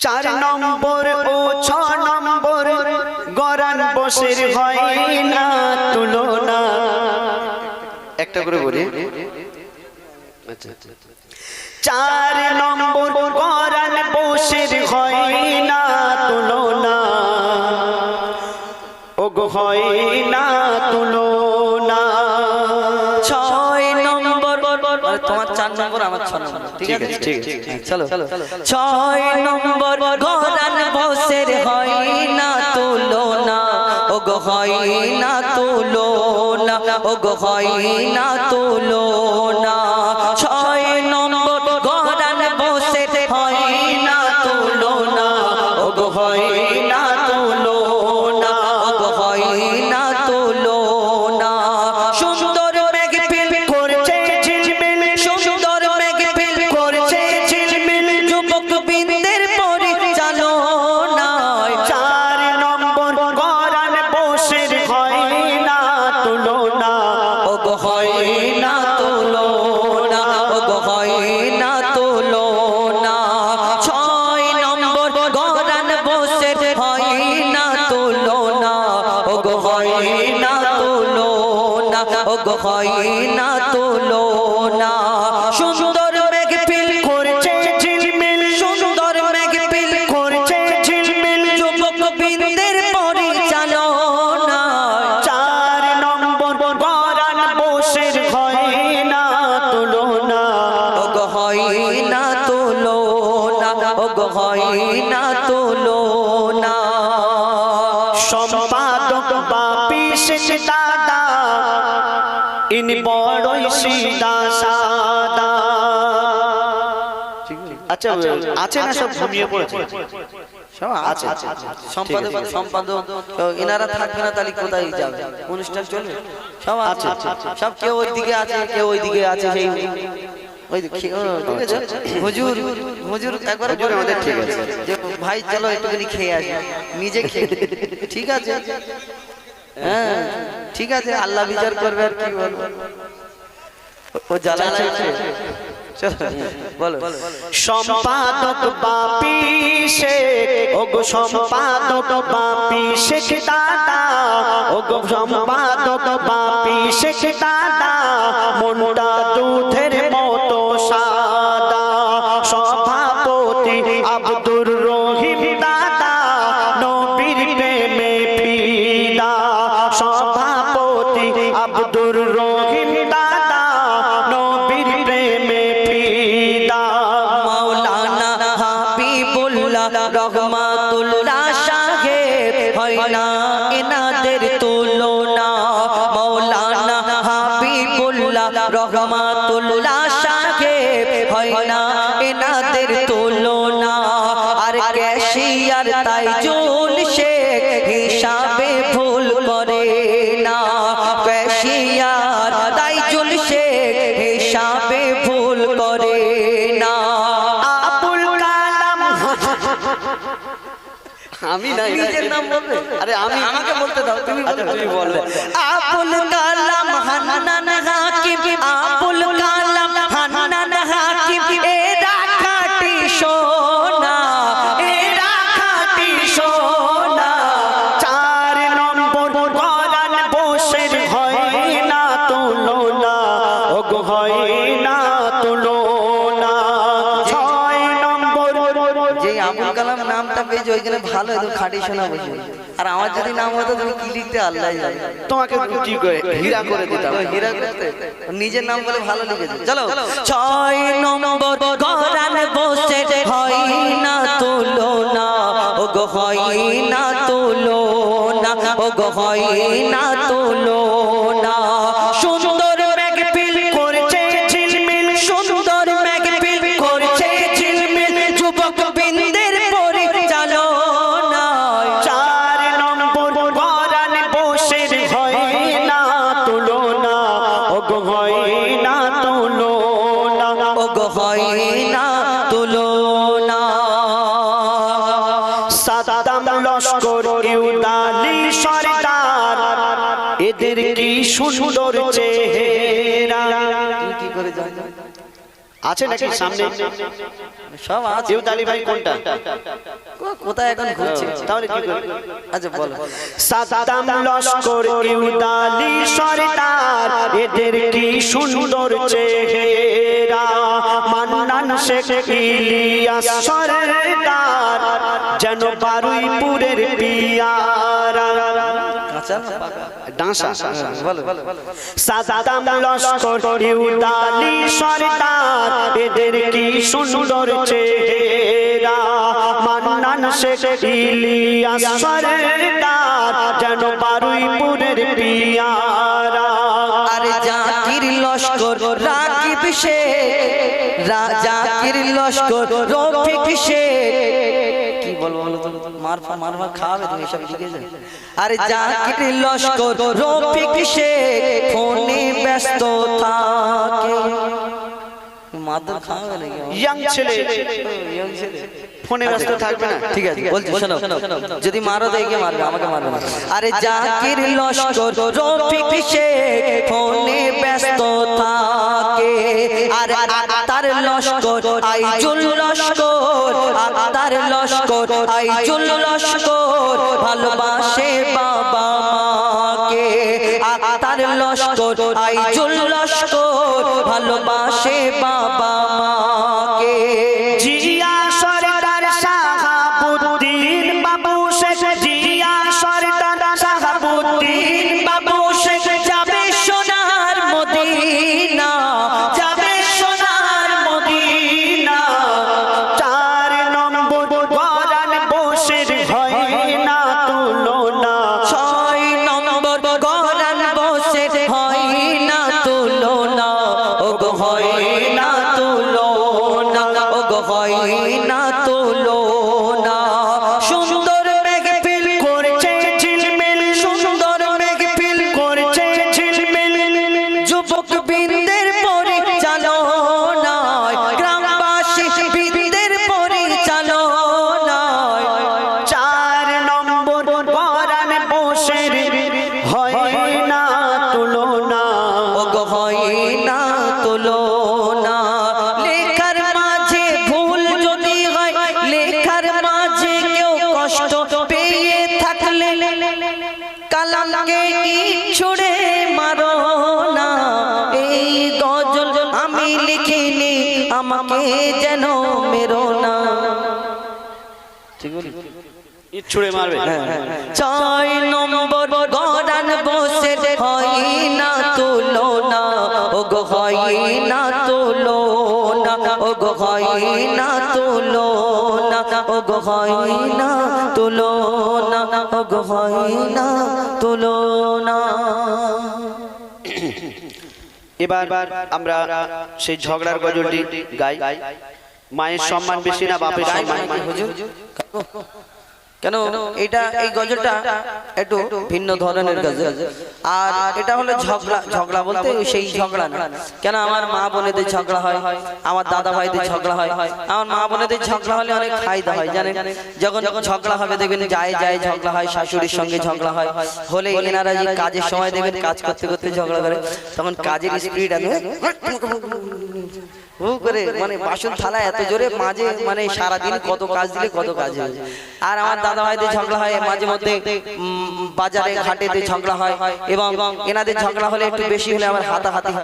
চার নম্বর ও ছ নম্বর গরান বসের হয় না তুলনা। একটা করে বলি। চার নম্বর গরান বসের হয় না তুলনা। ও গো হয় না তুলনা। নম্বর আমার ছ নম্বর ঠিক আছে ঠিক আছে, চলো। ছয় নম্বর গরান বসের হয় না তুলনা। ও গো হয় না তুলনা ও গো হয় না তুলনা। ছয় ও গো হয় না। সুন্দর মেঘ ফিল করছে ঝিলমিল, সুন্দর মেঘ ফিল করছে ঝিলমিল, যুবক বৃন্দের পরিচালনায় চার নম্বর গরান বসের হয় না। তুলনা ও গো হয় না ও ইনি বড়ই সিদা সাদা আচ্ছা আছে না সব ঘুমিয়ে পড়েছে সব আছে সম্পাদক সম্পাদক এনারা থাকবে না তাহলে কোথায় যাবে অনুষ্ঠান চলবে সব আছে সব কেউ ওইদিকে আছে কেউ ওইদিকে আছে সেই ওই দেখি- ও, ঠিক আছে? হুজুর হুজুর একবার হুজুর আমাদের ঠিক আছে। ভাই চলো একটুখানি খেয়ে আসি নিজে খেয়ে ঠিক আছে ঠিক আছে, আল্লাহ বিচার করবে আর কি বলব। ও জ্বালা সম্পাদক বাপি শেখ ও গো সম্পাদক বাপি শেখ দাদা ও সম্পাদক বাপি শেখ দাদা মনটা দুধের মতো সাদা। না এনাদের তুলনা মৌলানা হাবিবুল্লাহ রহমাতুল্লাহ আমি নাই নিজের নাম বলবে? আরে আমি আমাকে বলতে দাও তুমি বলো। তুমি বললে আবুল কালাম নামটা পেয়েছে ওই জন্য ভালো একদম খাটি সোনা বসে। আর আমার যদি নাম হতো তুমি কি লিখতে আল্লাহ জানে। তোমাকে কি করে হীরা করে দিতাম। হীরা করতে নিজের নাম বলে ভালো লিখেছে। চলো। ছয় নম্বর গরান বসে হয় না তুলনা। ও গো হয় না তুলনা। ও গো হয় না তুলনা। ইউদালি সরদার এদের কি সুন্দর চেহারা? আছে নাকি সামনে? সব আছে। ইউদ আলী ভাই কোনটা? কো- কোথায় এখন ঘুরছে? তাহলে কি করবে আচ্ছা বলো। সাদ্দাম লস্কর ইউদ আলী সরদার এদের কি সুন্দর চেহারা? মান্নান শেখ ইলিয়াস সরদার যেন বারুইপুরের পিয়ারা? ডাঁসা সাদাম লস্কর ইউদালি সরদার। এদের কি সুন্দর চেহারা? মান্নান শেখ ইলিয়াস সরদার যেন বারুইপুরের পিয়ারা। আরে জাকির লস্কর রাকিব শেখ রা- লস্কর রফিক শেখ বলব বলো তো মারফা মারফা খাবে তুমি সব লিখে আরে জাকির লস্কর রফিক শেখ ফোনে ব্যস্ত থাকে। মাদুর খাবে নাকি? ইয়াং ছেলে। Young ছেলে। ফোনে ব্যস্ত থাকবে না? ঠিক আছে বলছি শোনো যদি মারো তো একে মারবে আমাকে মারবে না। আরে জাকির লস্কর রফিক ফোনে ব্যস্ত থাকে। আর তার লস্কর আইজুল আইজুল লস্কর ভালোবাসে বাবা মাকে। তার লস্কর আইজুল লস্কর ভালোবাসে বাবা মাকে। জিয়া যেন মেরো না। ঠিক বলি ছুড়ে মারবে। ছয় নম্বর গড়ান বসে হয় না ও গো হয় না ও গো হয় না ও গো হয় না ও গো হয় না। এবার আমরা সেই ঝগড়ার গজলটি গাই। মায়ের সম্মান বেশি না বাপের সম্মান। কেন এটা এই গজলটা একটু ভিন্ন ধরনের গজল আর এটা হলো ঝগড়া ঝগড়া বলতে সেই ঝগড়া না কেন আমার মা বোনেদের ঝগড়া হয় আমার দাদা ভাইদের ঝগড়া হয় আমার মা বোনেদের ঝগড়া হলে অনেক ফায়দা হয় জানেন যখন যখন ঝগড়া হবে দেখবেন যায় যায় ঝগড়া হয় শাশুড়ির সঙ্গে ঝগড়া হয় হলে এনারা যে কাজের সময় দেখবেন কাজ করতে করতে ঝগড়া করে তখন কাজের স্পিড আছে হু করে মানে বাসন থালা এত জোরে মাঝে মানে সারাদিন কত কাজ দিলে কত কাজ হয় আর আমার দাদা ভাইদের ঝগড়া হয় মাঝে মধ্যে বাজারে ঘাটেতে ঝগড়া হয় এবং এনাদের ঝগড়া হলে একটু বেশি হলে আমার হাতাহাতি হয়।